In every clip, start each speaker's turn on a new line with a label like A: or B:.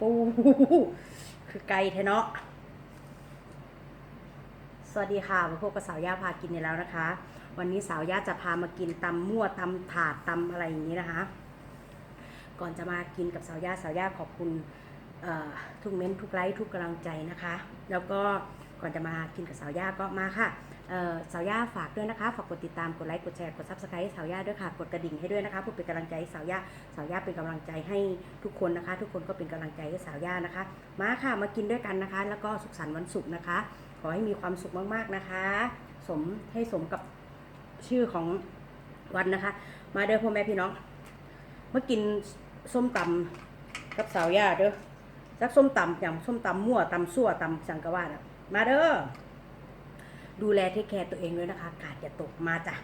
A: ปูคือไก่เทเนาะ สวัสดีค่ะมาพบกับสาวย่าพากินอีกแล้วนะคะ วันนี้สาวย่าจะพามากินตำมั่วตำถาดตำอะไรอย่างนี้นะคะ ก่อนจะมากินกับสาวย่าสาวย่าขอบคุณทุกเม้นทุกไลค์ทุกกำลังใจนะคะ แล้วก็ก่อนจะมากินกับสาวย่าก็มาค่ะ สาวย่าฝากด้วยนะคะ ฝากกดติดตาม กดไลค์ กดแชร์ กดซับสไครต์สาวย่าด้วยค่ะ กดกระดิ่งให้ด้วยนะคะเพื่อเป็นกำลังใจให้สาวย่า สาวย่าเป็นกำลังใจให้ทุกคนนะคะ ทุกคนก็เป็นกำลังใจให้สาวย่านะคะ มาค่ะ มากินด้วยกันนะคะ แล้วก็สุขสันต์วันศุกร์นะคะ ขอให้มีความสุขมากๆนะคะ สมให้สมกับชื่อของวันนะคะ มาเด้อพ่อแม่พี่น้อง มากินส้มตำกับสาวย่าเด้อจักส้มตำอย่างส้มตำมั่วตำซั่วตำสังกะวาดอะมาเด้อ ดูแลเทคแคร์ตัวเองด้วยนะคะ กาดอย่าตกมาจ้ะ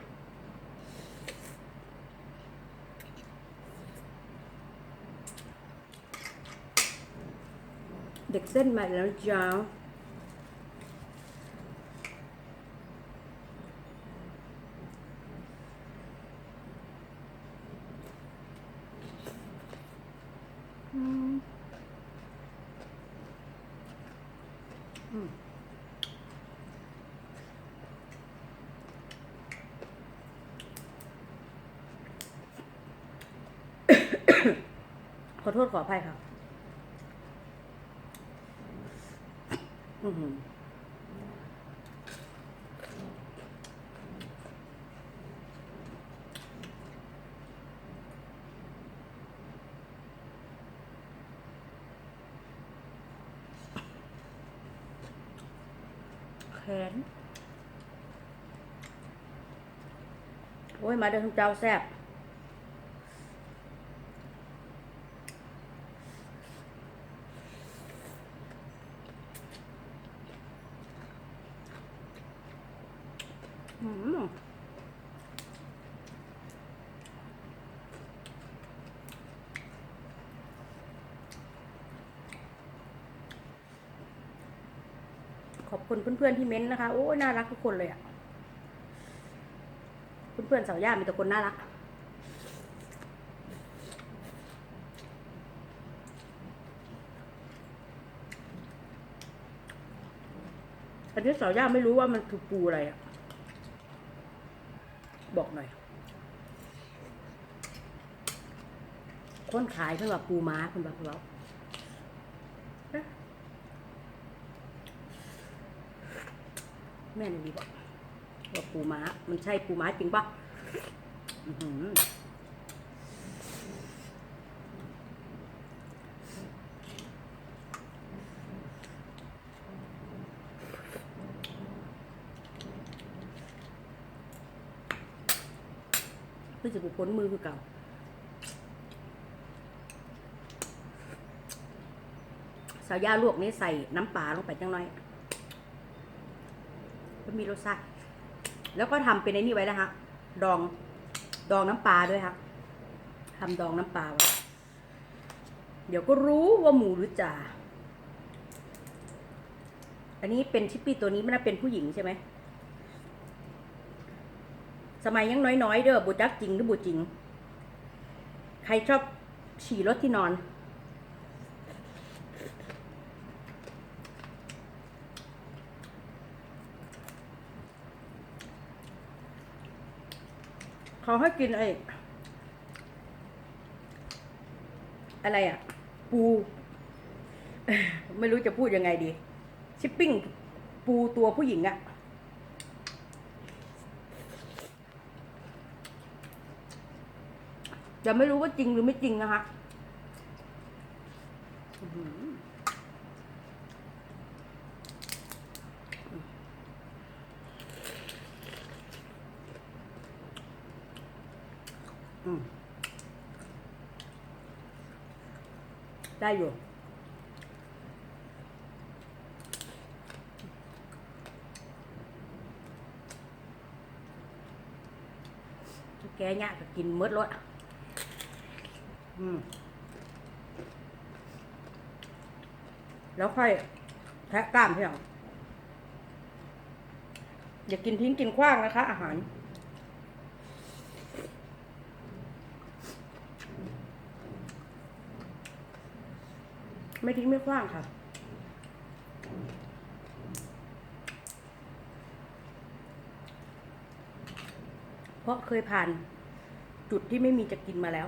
A: เด็กเส้นมาแล้วจ้า อืมอืม ขอโทษขออภัยครับอือหือแขนโอ้ย มาเดินทุกเจ้าแซ่บ อืมข อบคุณเพื่อนๆที่เม้นต์นะคะ โอ้ยน่ารักทุกคนเลยอะ่ะเพื่อนๆสาวย่ามีแต่คนน่ารักอันนี้สาวย่าไม่รู้ว่ามันคือปูอะไรอะ่ะ บอกหน่อย คนขายเพิ่นว่าปูม้าเพิ่นว่าเพิ่นว่าเอ๊ะ แม่นดีบอกว่าปูม้า มันใช่ปูม้าจริงปะเพื่อจะบุพ้นมือคือเก่าสาวย่าลวกนี้ใส่น้ำปลาลงไปจังน้อย มีรสชาติ แล้วก็ทำเป็นไอ้นี่ไว้นะคะ ดอง ดองน้ำปลาด้วยค่ะทำดองน้ำปลาไว้ เดี๋ยวก็รู้ว่าหมูหรือจ่า อันนี้เป็นชิปปี้ตัวนี้มันน่าเป็นผู้หญิงใช่ไหม สมัยยังน้อยๆเด้อบุจักจริงหรือบุจริง ใครชอบฉี่รถที่นอน เขาให้กินไอ้อะไรอะปู ไม่รู้จะพูดยังไงดี ชิปปิ้ง ปูตัวผู้หญิงอะจะไม่รู้ว่าจริงหรือไม่จริงนะคะอื้อหืออืม ได้อยู่ แกเนี่ยก็กินหมดรถอืม แล้วค่อยแทะกล้ามที่หลังอย่ากินทิ้งกินขว้างนะคะ อาหาร ไม่ทิ้งไม่คว้างค่ะ เพราะเคยผ่านจุดที่ไม่มีจะกินมาแล้ว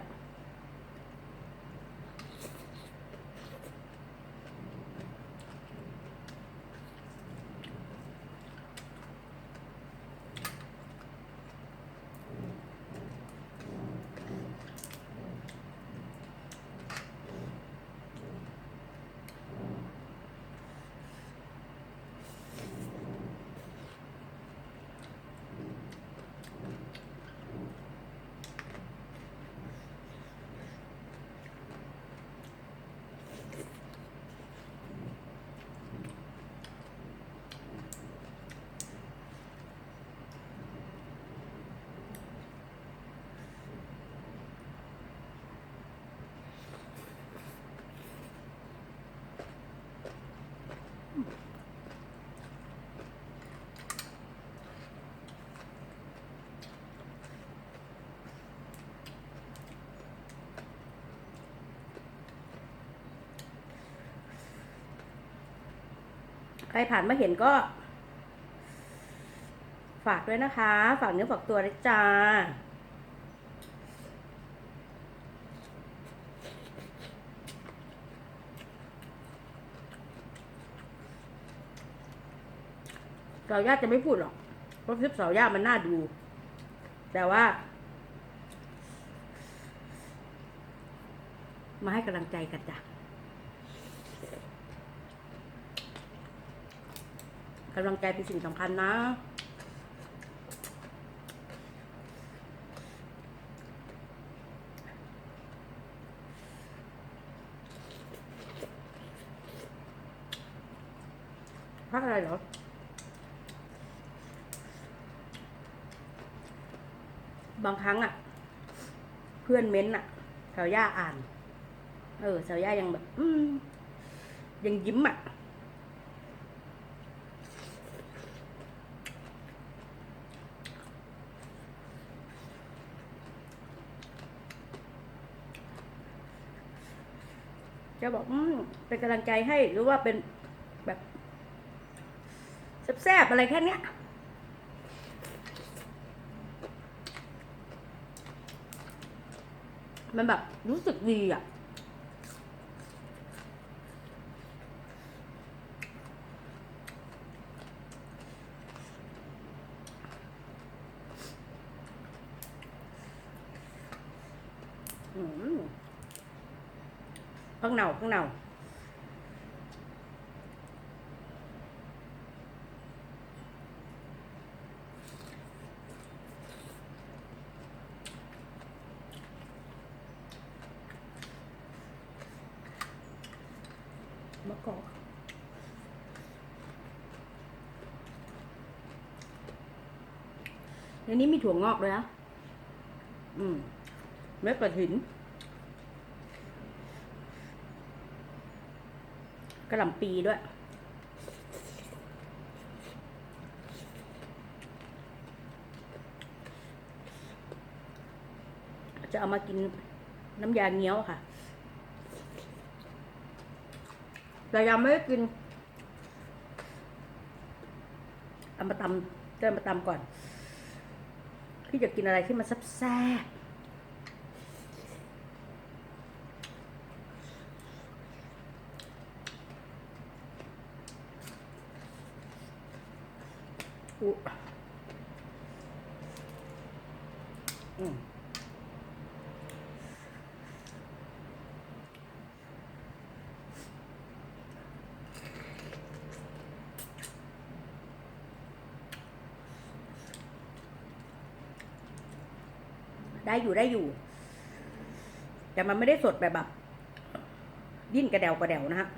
A: ใครผ่านมาเห็นก็ ฝากด้วยนะคะ ฝากเนื้อฝากตัวด้จ้าเสาญาติจะไม่พูดหรอกเพราะคลิปเสาญาติมันน่าดู แต่ว่า มาให้กำลังใจกันจ้ะ กำลังใจเป็นสิ่งสำคัญนะพักอะไรเหรอบางครั้งอะเพื่อนเม้นต์อะแถวย่าอ่าน เออแถวย่ายังแบบ อืมยังยิ้มอะ จะบอกอืมเป็นกำลังใจให้หรือว่าเป็นแบบแซ่บๆอะไรแค่เนี้ยมันแบบรู้สึกดีอะ อืม ข้างเหนาเหนามะกอกในนี้มีถั่วงอกด้วยนะ อืมเม็ดกระถิน กระหล่ำปีด้วย จะเอามากินน้ำยาเงี้ยวค่ะแต่ยังไม่ได้กินเอามาตำจะมาตำก่อนพี่จะกินอะไรที่มันแซ่บ อืมได้อยู่ได้อยู่ แต่มันไม่ได้สดแบบแบบ ดิ้นกระเดวกระเดวนะฮะ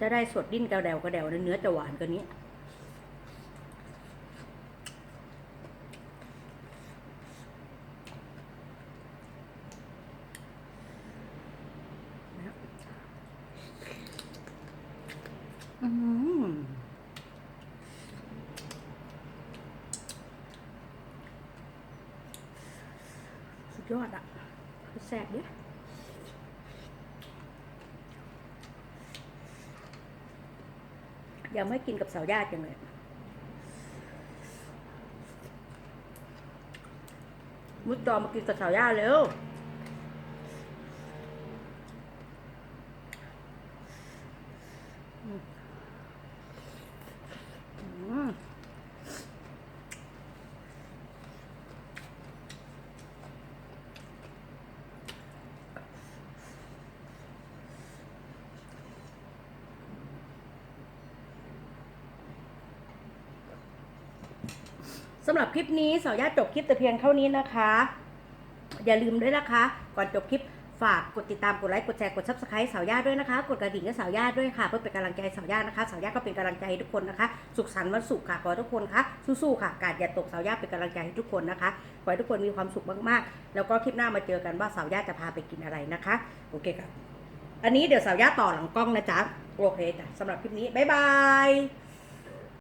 A: จะได้สดดิ้นกระเดวกระเดวเนื้อจะหวานกว่านี้ อืมยอดอะแซ่บดิยั งไม่กินกับสาวญาติยังเลยมุดจอมากินกับสาวญาติเร็วอืมอืม สำหรับคลิปนี้สาวยาจบคลิปแต่เพียงเท่านี้นะคะ อย่าลืมด้วยนะคะ ก่อนจบคลิปฝากกดติดตามกดไลค์กดแชร์กด subscribe สาวยาด้วยนะคะ กดกระดิ่งให้สาวยาด้วยค่ะ เพื่อเป็นกำลังใจสาวย่านะคะ สาวย่าก็เป็นกำลังใจให้ทุกคนนะคะ สุขสันต์วันศุกร์ค่ะขอให้ทุกคนคะสู้ๆค่ะกาดอย่าตกสาวย่าเป็นกำลังใจให้ทุกคนนะคะขอให้ทุกคนมีความสุขมากๆ แล้วก็คลิปหน้ามาเจอกันว่าสาวยาจะพาไปกินอะไรนะคะโอเคครับอันนี้เดี๋ยวสาวยาต่อหลังกล้องนะจ๊ะโอเคจ้ะสำหรับคลิปนี้บ๊ายบาย